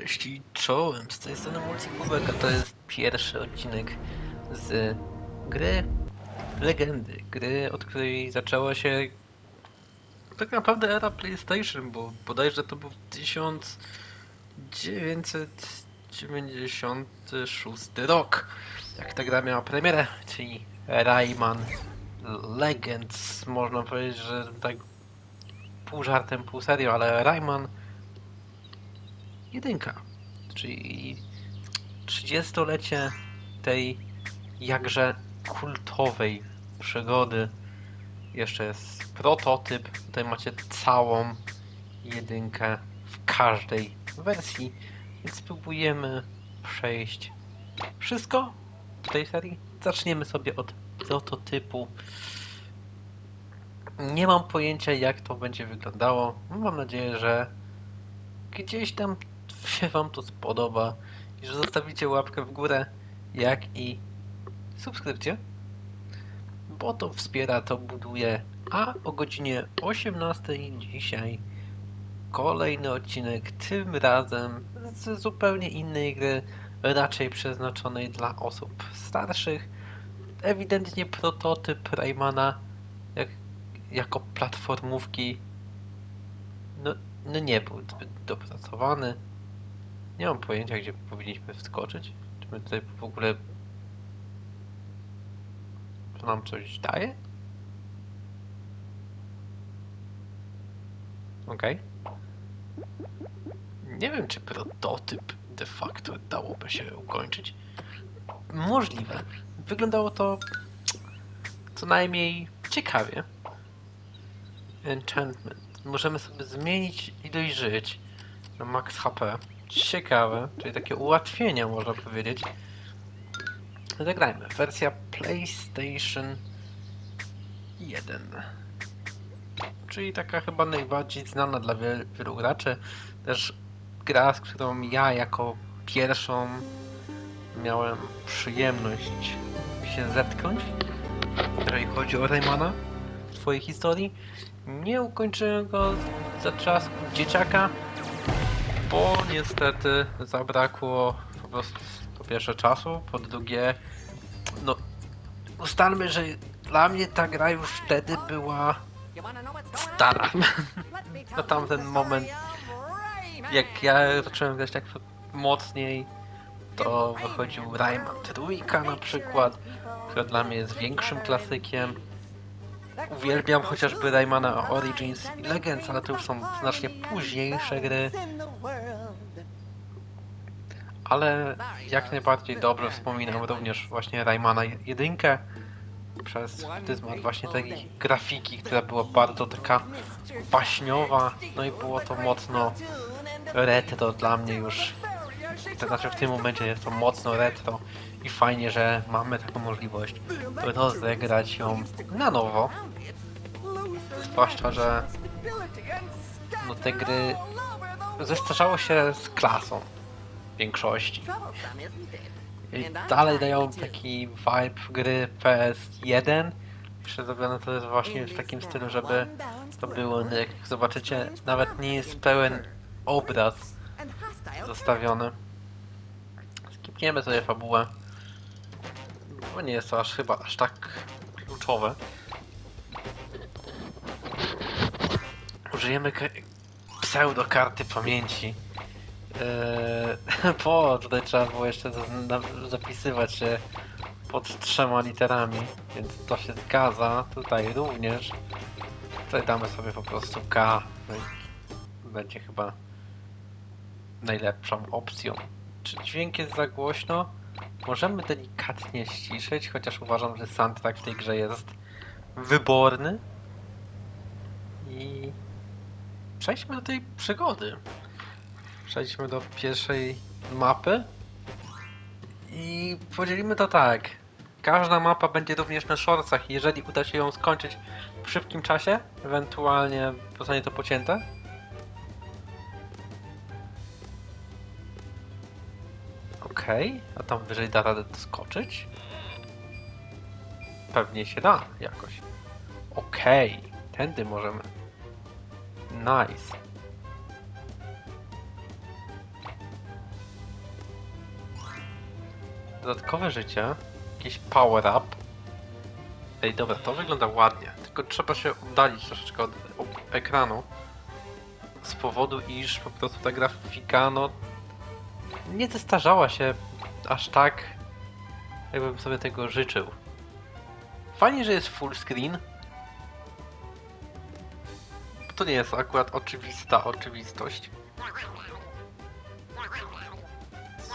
Cześć czołem, z tej strony Multikubek, a to jest pierwszy odcinek z gry Legendy, gry, od której zaczęła się tak naprawdę era PlayStation, bo bodajże to był 1996 rok, jak ta gra miała premierę, czyli Rayman Legends, można powiedzieć, że tak pół żartem, pół serio, ale Rayman jedynka, czyli 30-lecie tej jakże kultowej przygody. Jeszcze jest prototyp, tutaj macie całą jedynkę w każdej wersji, więc spróbujemy przejść wszystko w tej serii. Zaczniemy sobie od prototypu. Nie mam pojęcia jak to będzie wyglądało. Mam nadzieję, że gdzieś tam się Wam to spodoba i że zostawicie łapkę w górę, jak i subskrypcję, bo to wspiera, to buduje. A o godzinie 18 dzisiaj kolejny odcinek, tym razem z zupełnie innej gry, raczej przeznaczonej dla osób starszych. Ewidentnie prototyp Raymana jak, jako platformówki no, no nie był zbyt dopracowany. Nie mam pojęcia, gdzie powinniśmy wskoczyć. Czy my tutaj w ogóle... To nam coś daje? Okej. Nie wiem, czy prototyp de facto dałoby się ukończyć. Możliwe. Wyglądało to co najmniej ciekawie. Enchantment. Możemy sobie zmienić ilość żyć na max HP. Ciekawe, czyli takie ułatwienia można powiedzieć. Zagrajmy. Wersja PlayStation 1. Czyli taka chyba najbardziej znana dla wielu, graczy. Też gra, z którą ja jako pierwszą miałem przyjemność się zetknąć, jeżeli chodzi o Raymana w swojej historii. Nie ukończyłem go za czas dzieciaka, bo niestety zabrakło po prostu po pierwsze czasu, po drugie no ustalmy, że dla mnie ta gra już wtedy była stara. Na tamten moment, jak ja zacząłem grać tak mocniej, to wychodził Rayman Trójka na przykład, która dla mnie jest większym klasykiem. Uwielbiam chociażby Raymana Origins i Legends, ale to już są znacznie późniejsze gry. Ale jak najbardziej dobrze wspominam również właśnie Raymana jedynkę przez pryzmat właśnie tej grafiki, która była bardzo taka baśniowa, no i było to mocno retro dla mnie już. To znaczy w tym momencie jest to mocno retro i fajnie, że mamy taką możliwość rozegrać ją na nowo. Zwłaszcza, że no te gry zestarzało się z klasą w większości. I dalej dają taki vibe gry PS1. Jeszcze to jest właśnie w takim stylu, żeby to było, no jak zobaczycie, nawet nie jest pełen obraz zostawiony. Skipniemy sobie fabułę, bo nie jest to aż chyba aż tak kluczowe. Użyjemy k- pseudo karty pamięci. Eee, po, tutaj trzeba było jeszcze zapisywać się pod trzema literami, więc to się zgadza. Tutaj również. Tutaj damy sobie po prostu K. No Będzie chyba najlepszą opcją. Czy dźwięk jest za głośno? Możemy delikatnie ściszyć, chociaż uważam, że soundtrack w tej grze jest wyborny. I przejdźmy do tej przygody. Przejdźmy do pierwszej mapy. I podzielimy to tak. Każda mapa będzie również na shortsach. Jeżeli uda się ją skończyć w szybkim czasie, ewentualnie zostanie to pocięte. Okej, okay. a tam wyżej da radę doskoczyć? Pewnie się da jakoś. Okej, okay. tędy możemy. Nice. Dodatkowe życie, jakiś power up. Ej, dobra, to wygląda ładnie, tylko trzeba się oddalić troszeczkę od, od ekranu z powodu, iż po prostu ta grafika, no nie zestarzała się aż tak, jakbym sobie tego życzył. Fajnie, że jest full screen. To nie jest akurat oczywista oczywistość.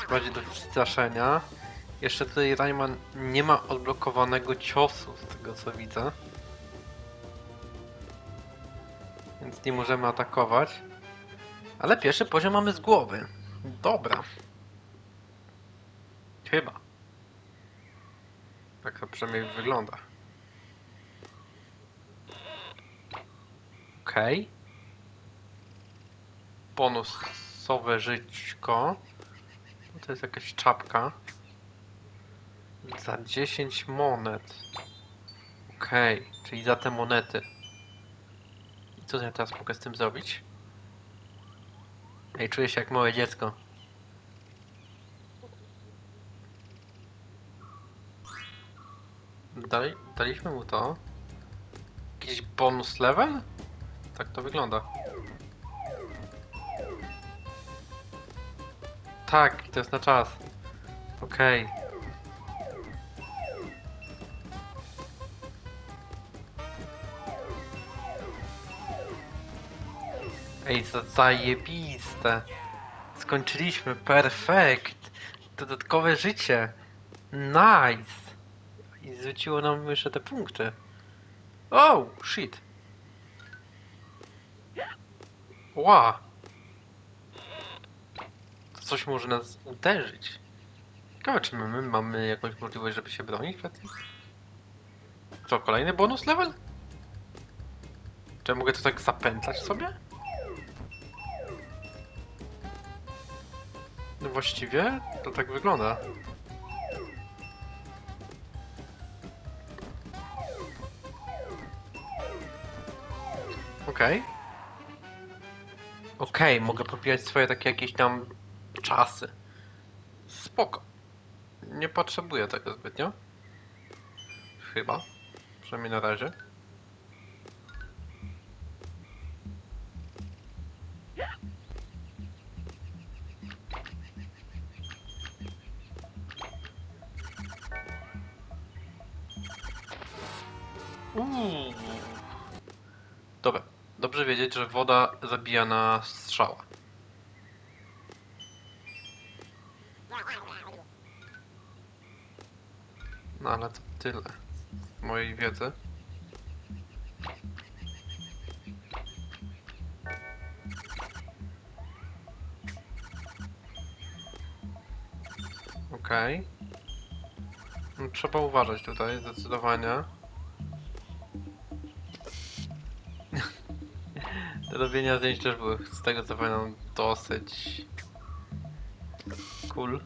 Bardziej do straszenia. Jeszcze tutaj Rayman nie ma odblokowanego ciosu, z tego co widzę. Więc nie możemy atakować. Ale pierwszy poziom mamy z głowy. Dobra. Chyba. Tak to przynajmniej wygląda. Okej. Bonusowe żyćko. To jest jakaś czapka. Za 10 monet. Okej, czyli za te monety. I co ja teraz mogę z tym zrobić? Ej, czuję się jak małe dziecko. Dali, daliśmy mu to. Jakiś bonus level? Tak to wygląda. Tak, to jest na czas. Okej. Ej, to zajebiste. Skończyliśmy, perfekt. Dodatkowe życie. Nice. I zwróciło nam jeszcze te punkty. Oh, shit. Ła. To coś może nas uderzyć. Ciekawe, czy my mamy jakąś możliwość, żeby się bronić przed? Co, kolejny bonus level? Czy ja mogę to tak zapętlać sobie? No właściwie to tak wygląda. Okej. Okej, mogę pobijać swoje takie jakieś tam czasy. Spoko. Nie potrzebuję tego zbytnio. Chyba. Przynajmniej na razie. Uuu. Dobra. Dobrze wiedzieć, że woda zabija na strzała. No ale to tyle mojej wiedzy. Okej. No, Trzeba uważać tutaj, zdecydowanie. Te robienia zdjęć też były, z tego co pamiętam, dosyć cool.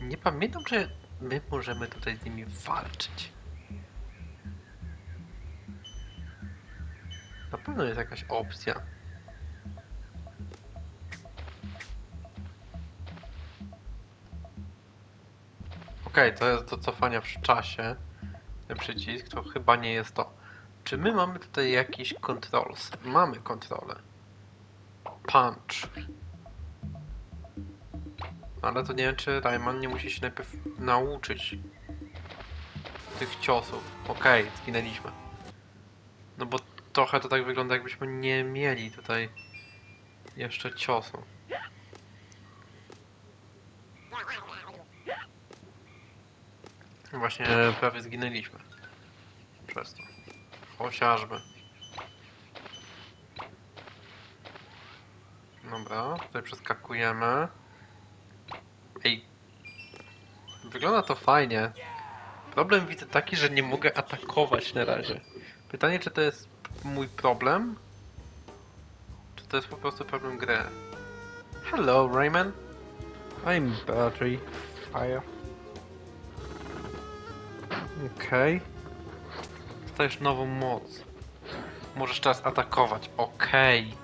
Nie pamiętam, czy my możemy tutaj z nimi walczyć. Na pewno jest jakaś opcja. Okej, to jest do cofania w czasie. Przycisk to chyba nie jest to. Czy my mamy tutaj jakiś controls? Mamy kontrolę. Punch. Ale to nie wiem, czy Rayman nie musi się najpierw nauczyć tych ciosów. Okej, zginęliśmy. No bo trochę to tak wygląda, jakbyśmy nie mieli tutaj jeszcze ciosu. Właśnie prawie zginęliśmy. Przez to. Chociażby. Dobra, tutaj przeskakujemy. Ej. Wygląda to fajnie. Problem widzę taki, że nie mogę atakować na razie. Pytanie, czy to jest mój problem? Czy to jest po prostu problem gry? Hello, Rayman. I'm battery. Fire. Okej. Dostajesz nową moc. Możesz teraz atakować. Okej.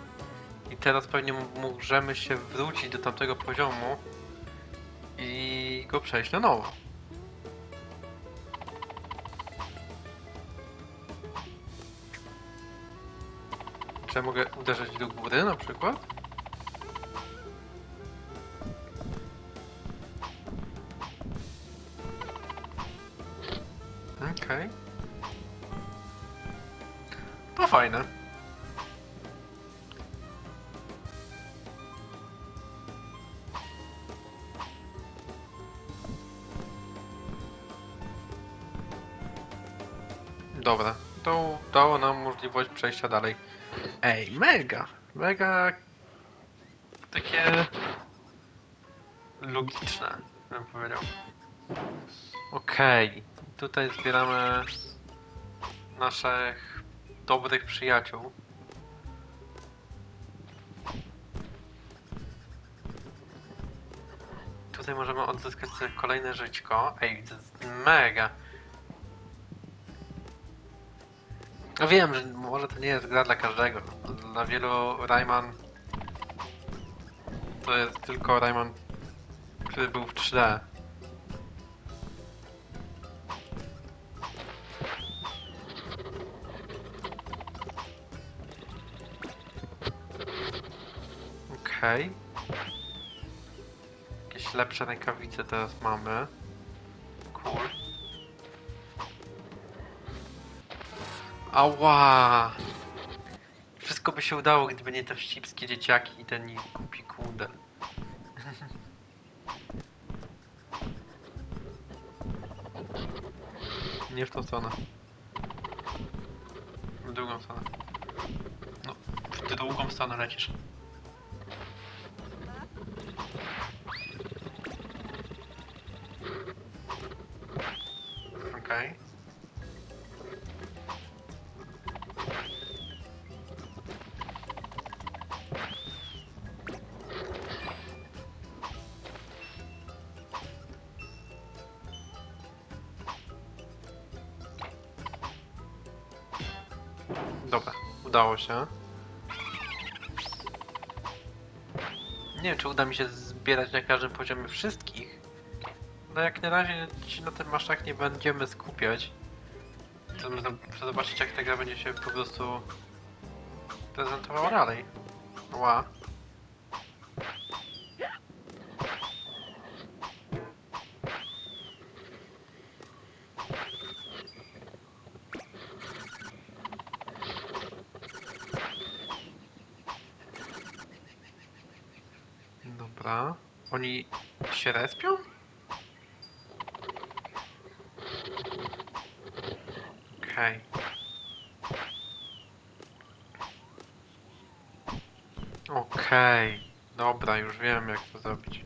I teraz pewnie możemy się wrócić do tamtego poziomu i go przejść na nowo. Czy ja mogę uderzyć do góry na przykład? Przejścia dalej. Ej, mega! Mega... Takie... Logiczne, bym powiedział. Okej, tutaj zbieramy naszych dobrych przyjaciół. Tutaj możemy odzyskać sobie kolejne żyćko. Ej, to jest mega. No wiem, że może to nie jest gra dla każdego. Dla wielu Rayman to jest tylko Rayman, który był w 3D. Okej. Jakieś lepsze rękawice teraz mamy. Ała! Wszystko by się udało, gdyby nie te wścibskie dzieciaki i ten ich głupi kundel. Nie w tą stronę. W drugą stronę. No, w drugą stronę lecisz. Okej. Dobra, udało się. Nie wiem, czy uda mi się zbierać na każdym poziomie wszystkich. No jak na razie się na tym maszach nie będziemy skupiać. Chcemy zob- zobaczyć jak ta gra będzie się po prostu prezentowała dalej. Ła. Dobra. Się respią? Okej. Okej. Dobra, już wiem jak to zrobić.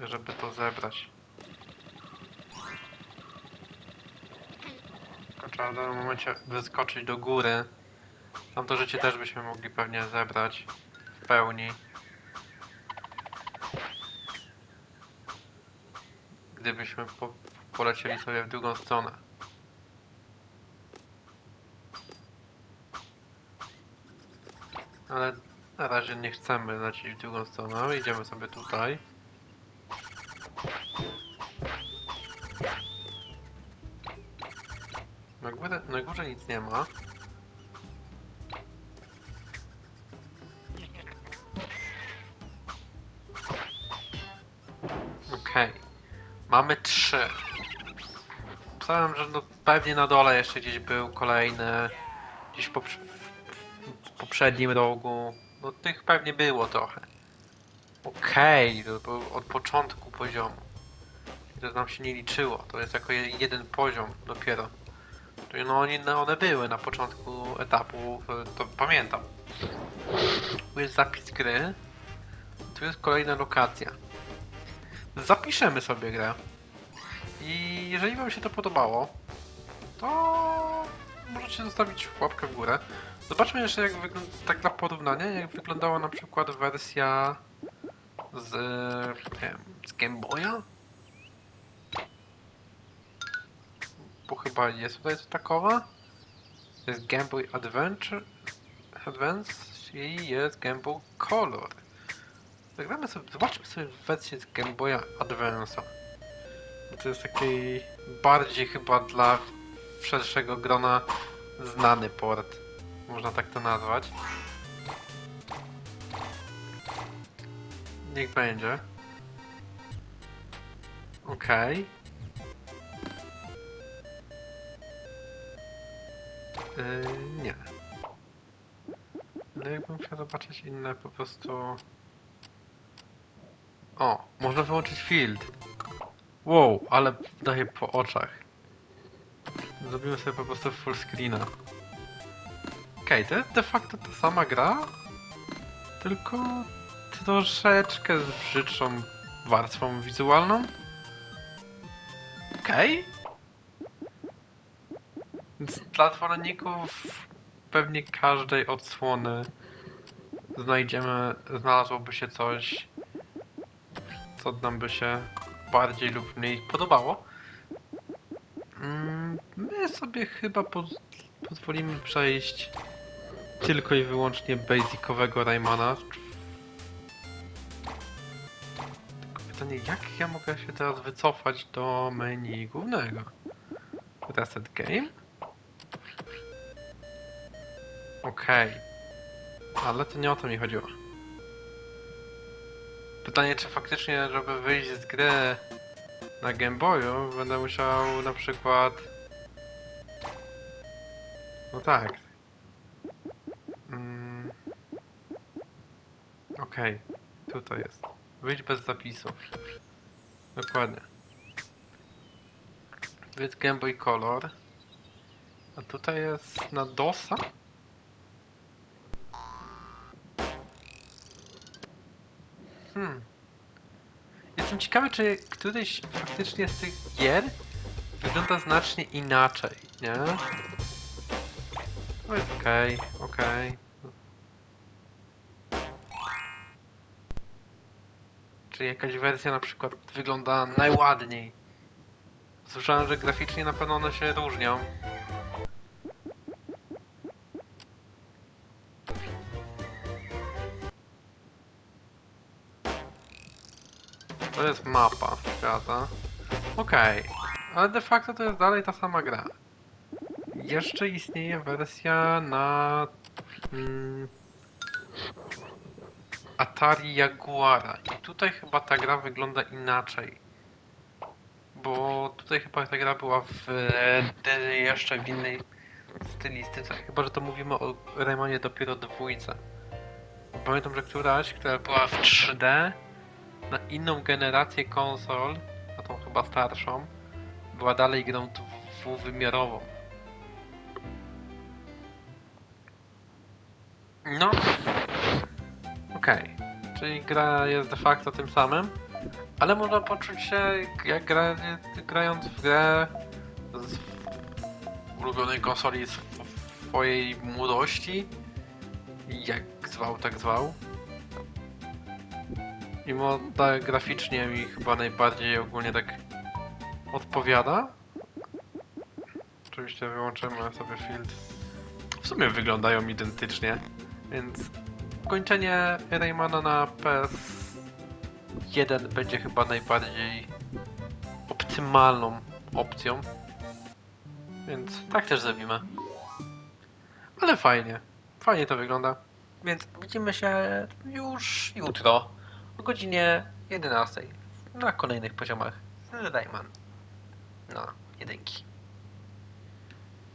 Żeby to zebrać. Tylko trzeba w danym momencie wyskoczyć do góry. Tam to życie też byśmy mogli pewnie zebrać pełni. Gdybyśmy po, polecieli sobie w drugą stronę. Ale na razie nie chcemy lecieć w drugą stronę. Idziemy sobie tutaj. Na górze, na górze nic nie ma. Trzy. Myślałem, że no pewnie na dole jeszcze gdzieś był kolejny. Gdzieś po, w poprzednim rogu. No tych pewnie było trochę. Okej, to był od początku poziomu. To nam się nie liczyło. To jest jako je- jeden poziom dopiero. No oni, no one były na początku etapu, to pamiętam. Tu jest zapis gry. Tu jest kolejna lokacja. Zapiszemy sobie grę. I jeżeli Wam się to podobało, to możecie zostawić łapkę w górę. Zobaczmy jeszcze, jak wygląda, tak dla porównania, jak wyglądała na przykład wersja z, wiem, z Game Boya. Bo chyba jest tutaj takowa. Jest Game Boy Adventure, Advance i jest Game Boy Color. Zagramy sobie, zobaczmy sobie wersję z Game Boya. To jest taki bardziej chyba dla szerszego grona znany port. Można tak to nazwać. Niech będzie. Okej. Yy, nie. No jakbym chciał zobaczyć inne po prostu... O, można wyłączyć field. Wow, ale daje po oczach. Zrobimy sobie po prostu full screena. Okej, to jest de facto ta sama gra, tylko troszeczkę z brzydszą warstwą wizualną. Okej. Więc Dla zwolenników pewnie każdej odsłony znajdziemy, znalazłoby się coś, co nam by się bardziej lub mniej podobało. Mm, My sobie chyba poz pozwolimy przejść tylko i wyłącznie basicowego Raymana. Tylko pytanie, jak ja mogę się teraz wycofać do menu głównego? Reset game? Okej. Ale to nie o to mi chodziło. Pytanie, czy faktycznie, żeby wyjść z gry na Game Boyu, będę musiał na przykład... No tak. Mm. Okej, tutaj jest. Wyjdź bez zapisów. Dokładnie. Wyjdź Game Boy Color. A tutaj jest na DOSa? Jestem ciekawy, czy któryś faktycznie z tych gier wygląda znacznie inaczej, nie? No jest okej, okej. Czy jakaś wersja na przykład wygląda najładniej? Słyszałem, że graficznie na pewno one się różnią. Mapa świata. Okej, ale de facto to jest dalej ta sama gra. Jeszcze istnieje wersja na mm, Atari Jaguara i tutaj chyba ta gra wygląda inaczej. Bo tutaj chyba ta gra była w jeszcze w innej stylistyce. Chyba, że to mówimy o Raymonie dopiero dwójce. Pamiętam, że któraś, która była w 3D na inną generację konsol, na tą chyba starszą, była dalej grą dwuwymiarową. No. Okej. Czyli gra jest de facto tym samym, ale można poczuć się jak gra, grając w grę z ulubionej konsoli sw- swojej młodości. Jak zwał, tak zwał. Mimo tak graficznie mi chyba najbardziej ogólnie tak odpowiada. Oczywiście wyłączymy sobie field. W sumie wyglądają identycznie, więc kończenie Raymana na PS1 będzie chyba najbardziej optymalną opcją. Więc tak też zrobimy. Ale fajnie. Fajnie to wygląda. Więc widzimy się już jutro o godzinie 11 na kolejnych poziomach z Rayman na jedynki.